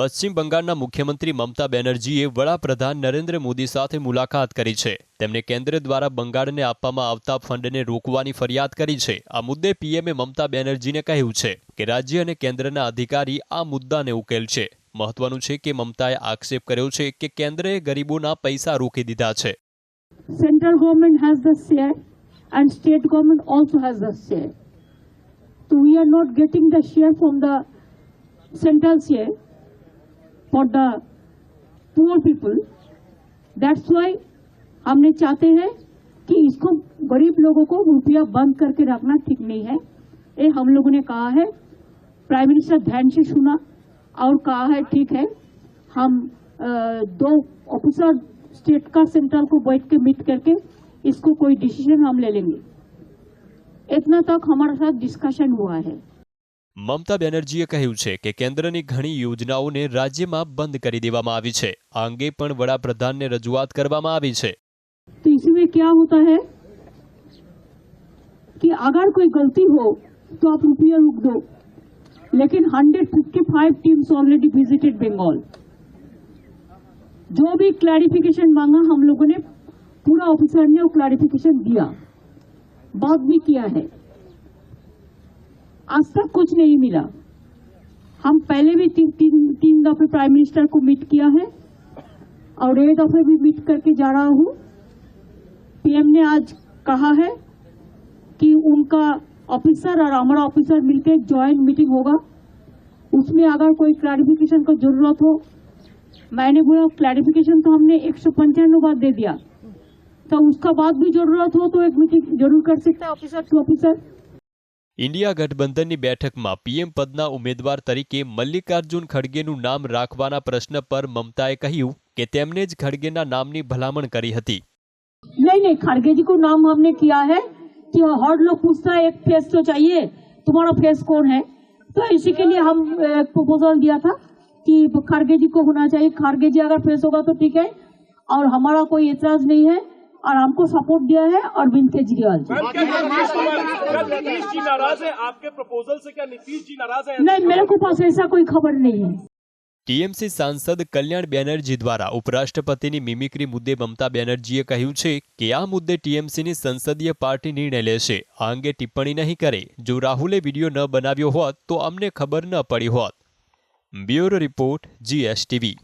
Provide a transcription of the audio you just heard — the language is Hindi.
પશ્ચિમ બંગાળના મુખ્યમંત્રી મમતા બેનર્જીએ વડાપ્રધાન નરેન્દ્ર મોદી સાથે મુલાકાત કરી છે. તેમણે કેન્દ્ર દ્વારા બંગાળને આપવામાં આવતા ફંડને રોકવાની ફરિયાદ કરી છે. આ મુદ્દે પીએમએ મમતા બેનર્જીને કહ્યું છે કે રાજ્ય અને કેન્દ્રના અધિકારી આ મુદ્દાને ઉકેલશે મહત્વનું છે કે મમતાએ આક્ષેપ કર્યો છે કે કેન્દ્રએ ગરીબોના પૈસા રોકી દીધા છે. Central government has the share and state government also has the share. We are not getting the share from the central central share the poor people people. Why हमने चाहते हैं कि इसको गरीब लोगों को रुपया बंद करके रखना ठीक नहीं है। ये हम लोगों ने कहा है। प्राइम मिनिस्टर ध्यान से सुना और कहा है ठीक है हम अ, दो ऑफिसर स्टेट का सेंट्रल को बैठ के मीट करके इसको कोई डिसीज़न हम ले लेंगे। इतना तक हमारे साथ डिस्कशन हुआ है। મમતા બેનર્જીએ કહ્યું છે કે કેન્દ્રની ઘણી યોજનાઓને રાજ્યમાં બંધ કરી દેવામાં આવી છે આ અંગે પણ વડાપ્રધાનને રજૂઆત કરવામાં આવી છે तो इसमें क्या होता है कि अगर कोई गलती हो तो आप रुपया रुक दो लेकिन 155 टीम्स ऑलरेडी विजिटेड बंगाल जो भी क्लैरिफिकेशन मांगा हम लोगों ने पूरा ऑफिसर ने वो क्लैरिफिकेशन दिया बात भी किया है आज तक कुछ नहीं मिला। हम पहले भी तीन तीन तीन दफे प्राइम मिनिस्टर को मीट किया है और एक दफे भी मीट करके जा रहा हूँ। पीएम ने आज कहा है कि उनका ऑफिसर और हमारा ऑफिसर मिलकर ज्वाइंट मीटिंग होगा। उसमें अगर कोई क्लैरिफिकेशन की ज़रूरत हो, मैंने बोला क्लैरिफिकेशन तो हमने एक सौ पंचानवे बार दे दिया। तो उसका बाद भी ज़रूरत हो तो एक मीटिंग ज़रूर कर सकता है ऑफिसर टू ऑफिसर ઇન્ડિયા ગઠબંધનની બેઠકમાં પીએમ પદના ઉમેદવાર તરીકે મલ્લિકાર્જુન ખડગેનું નામ રાખવાના પ્રશ્ન પર મમતાએ કહ્યું કે તેમણે જ ખડગેના નામની ભલામણ કરી હતી नहीं नहीं खड़गे जी को नाम हमने किया है कि हर लोग पूछता है एक फेस तो चाहिए तुम्हारा फेस कौन है तो इसी के लिए हम एक प्रपोजल दिया था कि खड़गे जी को होना चाहिए खड़गे जी अगर फेस होगा तो ठीक है और हमारा कोई एतराज नहीं है और हमको सपोर्ट दिया है अरविंद केजरीवाल जी मैम, क्या नीतीश कुमार- क्या नीतीश जी नाराज है आपके प्रपोजल से क्या नीतीश जी नाराज है नहीं मेरे को पास ऐसा कोई खबर नहीं है ટીએમસી સાંસદ કલ્યાણ બેનર્જી દ્વારા ઉપરાષ્ટ્રપતિની મિમિક્રી મુદ્દે મમતા બેનર્જીએ કહ્યું છે કે આ મુદ્દે ટીએમસીની સંસદીય પાર્ટી નિર્ણય લેશે આ અંગે ટિપ્પણી નહીં કરે જો રાહુલે વિડીયો ન બનાવ્યો હોત તો અમને ખબર ન પડી હોત બ્યુરો રિપોર્ટ જીએસટીવી